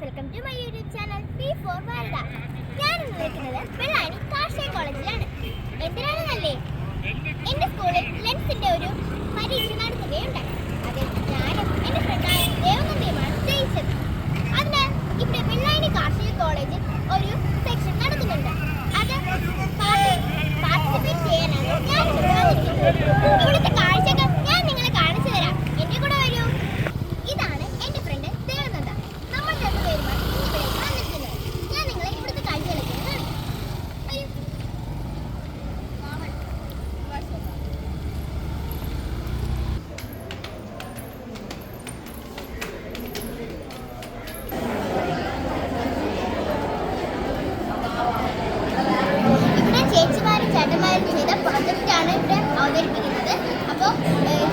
Welcome to my YouTube channel P four Bharat. ഞാൻ ഇന്ന് നിൽക്കുന്നത് വെള്ളാണി കാർഷിക കോളേജിലാണ്. എന്തിനാണെന്നല്ലേ? എന്റെ സ്കൂളിൽ ലെൻസിന്റെ ഒരു പരീക്ഷ നടത്തുകയുണ്ടായി. അതിൽ ഞാനും എന്റെ ഫ്രണ്ടായ ദേവനന്ദയുമാണ് ജയിച്ചത്. അതിനാൽ ഇവിടെ വെള്ളാണി കാർഷിക കോളേജിൽ ഒരു സെക്ഷൻ നടക്കുന്നുണ്ട് അത് പാർട്ടിസിപ്പേറ്റ് ചെയ്യാനാണ് ഞാൻ 구독,